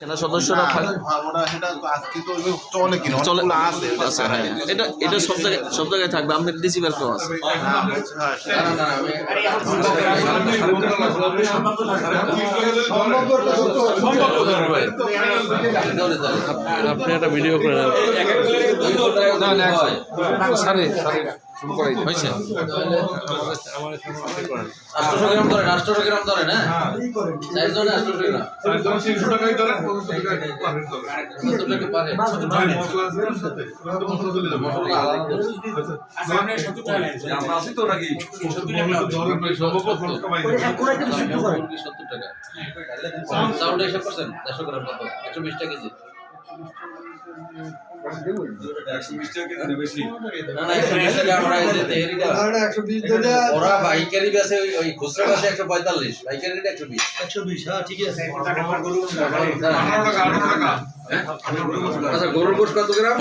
সেনা সদস্যরা চলে আছে ওটা আচ্ছা হ্যাঁ। এটা এটা সব জায়গায় সব জায়গায় থাকবে আমাদের ডিসি আছে। আপনি একটা ভিডিও করে নেন হয়েছে? আটশো গ্রাম ধরেন আটশো গ্রাম ধরেন হ্যাঁ? সত্তর টাকা সত্তর একশো বিশ টাকা কেজি। ওরা বাইকারি বেছে ওই খুচরা বেছে একশো পঁয়তাল্লিশ বাইকারি একশো বিশ একশো বিশ হ্যাঁ ঠিক আছে আচ্ছা গরুর গোশ কত গ্রাম